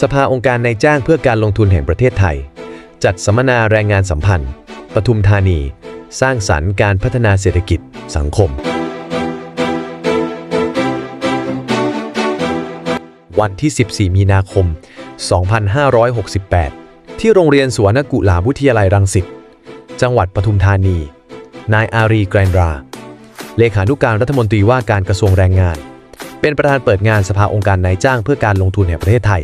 สภาองค์การนายจ้างเพื่อการลงทุนแห่งประเทศไทย จัดสัมมนาแรงงานสัมพันธ์ ปทุมธานี สร้างสรรค์การพัฒนาเศรษฐกิจ สังคม วันที่ 14 มีนาคม 2568 ที่โรงเรียนสวนกุหลาบวิทยาลัยรังสิต จังหวัดปทุมธานี นายอารีแกรนรา เลขานุการรัฐมนตรีว่าการกระทรวงแรงงานเป็นประธานเปิดงานสภาองค์การนายจ้างเพื่อการลงทุนแห่งประเทศไทย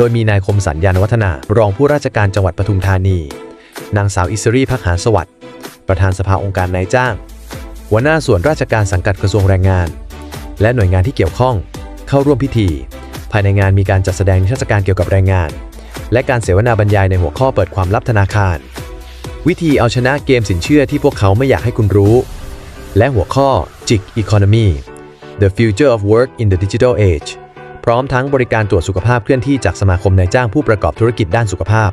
โดยมีนายคมสัญญานวัฒนารองผู้ราชการจังหวัดปทุมธานี นางสาวอิสรีพักหาสวัสดิ์ ประธานสภาองค์การนายจ้าง หัวหน้าส่วนราชการสังกัดกระทรวงแรงงาน และหน่วยงานที่เกี่ยวข้อง เข้าร่วมพิธี ภายในงานมีการจัดแสดงนิทรรศการเกี่ยวกับแรงงาน และการเสวนาบรรยายในหัวข้อเปิดความลับธนาคาร วิธีเอาชนะเกมสินเชื่อที่พวกเขาไม่อยากให้คุณรู้ และหัวข้อ JIC Economy The Future of Work in the Digital Age ร้อมทั้งบริการตรวจสุขภาพเคลื่อนที่จากสมาคมนายจ้างผู้ประกอบธุรกิจด้านสุขภาพ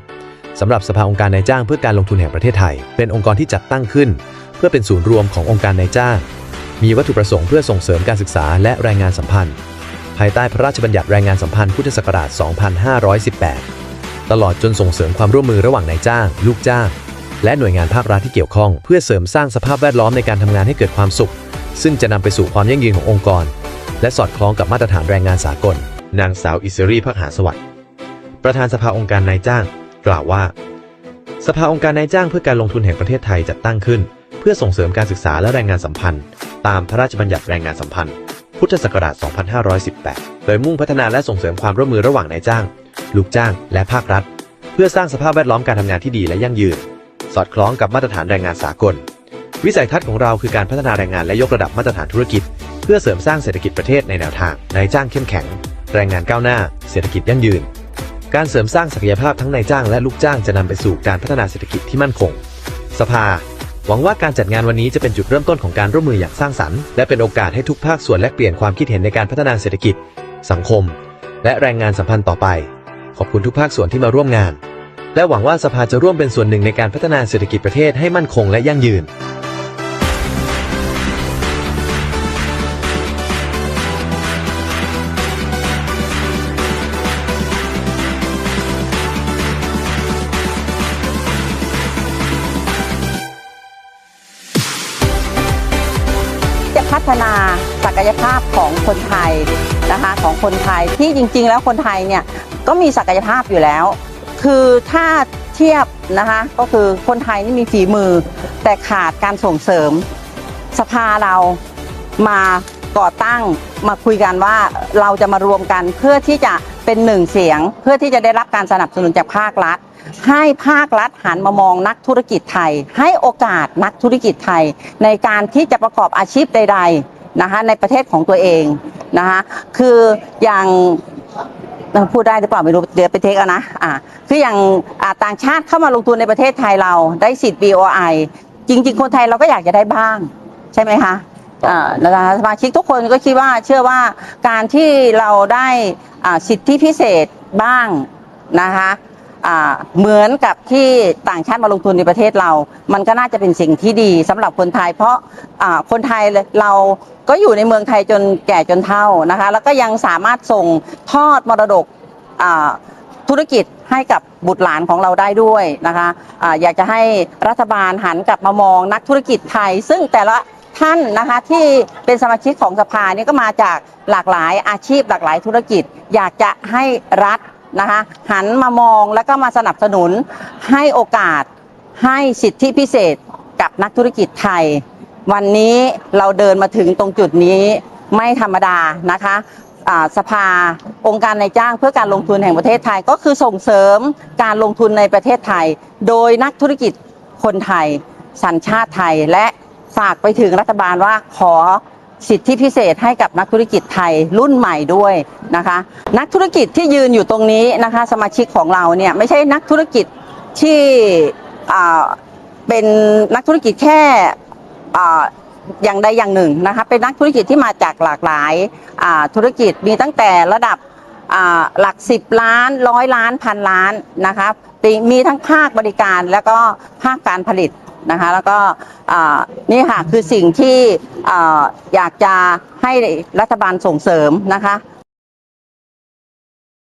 สำหรับสภาองค์การนายจ้างเพื่อการลงทุนแห่งประเทศไทย เป็นองค์กรที่จัดตั้งขึ้น เพื่อเป็นศูนย์รวมขององค์การนายจ้าง มีวัตถุประสงค์เพื่อส่งเสริมการศึกษาและแรงงานสัมพันธ์ ภายใต้พระราชบัญญัติแรงงานสัมพันธ์พุทธศักราช 2518 ตลอดจนส่งเสริมความร่วมมือระหว่างนายจ้าง ลูกจ้าง และหน่วยงานภาครัฐที่เกี่ยวข้อง เพื่อเสริมสร้างสภาพแวดล้อมในการทำงานให้เกิดความสุข ซึ่งจะนำไปสู่ความยั่งยืนขององค์กร และสอดคล้องกับมาตรฐานแรงงานสากล นางสาวอิสรีพักหาสวัสดิ์ประธานสภาองค์การนายจ้าง กล่าวว่า สภาองค์การนายจ้างเพื่อการลงทุนแห่งประเทศไทยจัดตั้งขึ้น เพื่อส่งเสริมการศึกษาและแรงงานสัมพันธ์ ตามพระราชบัญญัติแรงงานสัมพันธ์ พุทธศักราช 2518 โดยมุ่งพัฒนาและส่งเสริมความร่วมมือระหว่างนายจ้าง ลูกจ้าง และภาครัฐ เพื่อสร้างสภาพแวดล้อมการทำงานที่ดีและยั่งยืน สอดคล้องกับมาตรฐานแรงงานสากล วิสัยทัศน์ของเราคือการพัฒนาแรงงานและยกระดับมาตรฐานธุรกิจ เพื่อเสริมสร้างเศรษฐกิจประเทศในแนวทางนายจ้างเข้มแข็ง แรงงานก้าวหน้า เศรษฐกิจยั่งยืน การเสริมสร้างศักยภาพทั้งนายจ้างและลูกจ้างจะนำไปสู่การพัฒนาเศรษฐกิจที่มั่นคง สภา หวังว่าการจัดงานวันนี้จะเป็นจุดเริ่มต้นของการร่วมมืออย่างสร้างสรรค์และเป็นโอกาสให้ทุกภาคส่วนแลกเปลี่ยนความคิดเห็นในการพัฒนาเศรษฐกิจ สังคม และแรงงานสัมพันธ์ต่อไป ขอบคุณทุกภาคส่วนที่มาร่วมงาน และหวังว่าสภาจะร่วมเป็นส่วนหนึ่งในการพัฒนาเศรษฐกิจประเทศให้มั่นคงและยั่งยืน จะพัฒนาศักยภาพของคนไทยนะคะของคนไทยที่จริง ๆ แล้วคนไทยเนี่ยก็มีศักยภาพอยู่แล้ว คือถ้าเทียบนะคะก็คือคนไทยนี่มีฝีมือ แต่ขาดการส่งเสริมสภาเรามาก่อตั้งมาคุยกันว่าเราจะมารวมกันเพื่อที่จะ เป็นหนึ่งเสียงเพื่อที่จะได้รับการสนับสนุนจากภาครัฐ ให้ภาครัฐหันมามองนักธุรกิจไทย ให้โอกาสนักธุรกิจไทย ในการที่จะประกอบอาชีพใด ๆนะคะในประเทศของตัวเองนะคะคืออย่างพูดได้หรือเปล่าไม่รู้เดี๋ยวไปเทคเอานะอ่าคืออย่างต่างชาติเข้ามาลงทุนในประเทศไทยเราได้สิทธิ์ BOI จริง ๆ คนไทยเราก็อยากจะได้บ้าง ใช่ไหมคะ อ่าแล้วสมาชิกทุกคนก็คิดว่าเชื่อว่าการที่เราได้อ่าสิทธิพิเศษบ้างนะคะอ่าเหมือนกับที่ต่างชาติมาลงทุนในประเทศเรา มันก็น่าจะเป็นสิ่งที่ดีสำหรับคนไทย เพราะอ่าคนไทยเราก็อยู่ในเมืองไทยจนแก่จนเฒ่านะคะแล้วก็ยังสามารถส่งทอดมรดกอ่า ธุรกิจให้กับบุตรหลานของเราได้ด้วยนะคะอะอยากจะให้รัฐบาลหันกลับมามองนักธุรกิจไทย ซึ่งแต่ละ ท่านนะคะที่เป็นสมาชิกของสภาเนี่ยก็มาจากหลากหลายอาชีพหลากหลายธุรกิจ อยากจะให้รัฐนะคะหันมามองแล้วก็มาสนับสนุนให้โอกาสให้สิทธิพิเศษกับนักธุรกิจไทย วันนี้เราเดินมาถึงตรงจุดนี้ไม่ธรรมดานะคะสภาองค์การนายจ้างเพื่อการลงทุนแห่งประเทศไทย ก็คือส่งเสริมการลงทุนในประเทศไทย โดยนักธุรกิจคนไทย สัญชาติไทยและ ฝากไปถึงรัฐบาลว่าขอสิทธิพิเศษให้กับนักธุรกิจไทยรุ่นใหม่ด้วยนะคะ นักธุรกิจที่ยืนอยู่ตรงนี้นะคะ สมาชิกของเราเนี่ยไม่ใช่นักธุรกิจที่เป็นนักธุรกิจแค่อย่างใดอย่างหนึ่งนะคะเป็นนักธุรกิจที่มาจากหลากหลายธุรกิจมีตั้งแต่ระดับหลัก 10 ล้านร้อยล้านพันล้านนะคะมีทั้งภาคบริการแล้วก็ภาคการผลิต นะคะ แล้วก็นี่ค่ะคือสิ่งที่อยากจะให้รัฐบาลส่งเสริมนะคะ